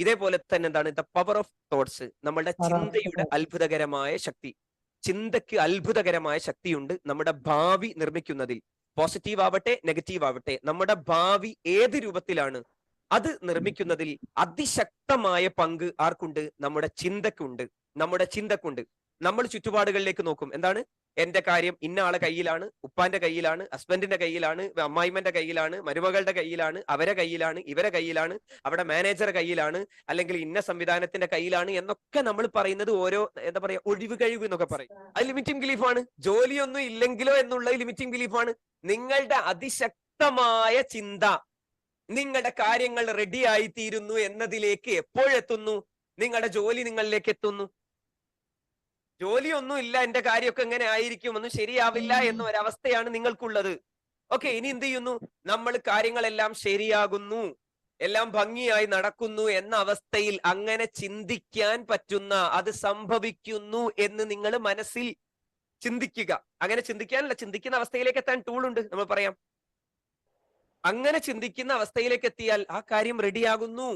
ഇതേപോലെ തന്നെ എന്താണ് ദ പവർ ഓഫ് തോട്ട്സ് നമ്മളുടെ ചിന്തയുടെ. അത്ഭുതകരമായ ശക്തി. ചിന്തയ്ക്ക് അത്ഭുതകരമായ ശക്തിയുണ്ട് നമ്മുടെ ഭാവി നിർമ്മിക്കുന്നതിൽ. പോസിറ്റീവ് ആവട്ടെ നെഗറ്റീവ് ആവട്ടെ നമ്മുടെ ഭാവി ഏത് രൂപത്തിലാണ് അത് നിർമ്മിക്കുന്നതിൽ അതിശക്തമായ പങ്ക് ആർക്കുണ്ട്? നമ്മുടെ ചിന്തക്കുണ്ട്. നമ്മുടെ ചിന്തക്കുണ്ട്. നമ്മൾ ചുറ്റുപാടുകളിലേക്ക് നോക്കും. എന്താണ്? എന്റെ കാര്യം ഇന്ന ആളെ കയ്യിലാണ് ഉപ്പാന്റെ കയ്യിലാണ് ഹസ്ബൻഡിന്റെ കയ്യിലാണ് അമ്മായിമ്മന്റെ കയ്യിലാണ് മരുമകളുടെ കയ്യിലാണ് അവരെ കയ്യിലാണ് ഇവരെ കയ്യിലാണ് അവിടെ മാനേജർ കയ്യിലാണ് അല്ലെങ്കിൽ ഇന്ന സംവിധാനത്തിന്റെ കയ്യിലാണ് എന്നൊക്കെ നമ്മൾ പറയുന്നത് ഓരോ എന്താ പറയാ ഒഴിവ് കഴിവ് എന്നൊക്കെ പറയും. അത് ലിമിറ്റിംഗ് ബിലീഫാണ് ജോലിയൊന്നും ഇല്ലെങ്കിലോ എന്നുള്ള ലിമിറ്റിംഗ് ബിലീഫാണ് നിങ്ങളുടെ അതിശക്തമായ ചിന്ത നിങ്ങളുടെ കാര്യങ്ങൾ റെഡി ആയിത്തീരുന്നു എന്നതിലേക്ക് എപ്പോഴെത്തുന്നു? നിങ്ങളുടെ ജോലി നിങ്ങളിലേക്ക് എത്തുന്നു? ജോലിയൊന്നും ഇല്ല എന്റെ കാര്യമൊക്കെ എങ്ങനെ ആയിരിക്കും ഒന്നും ശരിയാവില്ല എന്ന ഒരവസ്ഥയാണ് നിങ്ങൾക്കുള്ളത്. ഓക്കെ ഇനി എന്ത് ചെയ്യുന്നു? നമ്മൾ കാര്യങ്ങളെല്ലാം ശരിയാകുന്നു എല്ലാം ഭംഗിയായി നടക്കുന്നു എന്ന അവസ്ഥയിൽ അങ്ങനെ ചിന്തിക്കാൻ പറ്റുന്ന അത് സംഭവിക്കുന്നു എന്ന് നിങ്ങൾ മനസ്സിൽ ചിന്തിക്കുക. അങ്ങനെ ചിന്തിക്കാനല്ല ചിന്തിക്കുന്ന അവസ്ഥയിലേക്ക് എത്താൻ ടൂൾ ഉണ്ട് നമ്മൾ പറയാം. അങ്ങനെ ചിന്തിക്കുന്ന അവസ്ഥയിലേക്ക് എത്തിയാൽ ആ കാര്യം റെഡിയാകുന്നു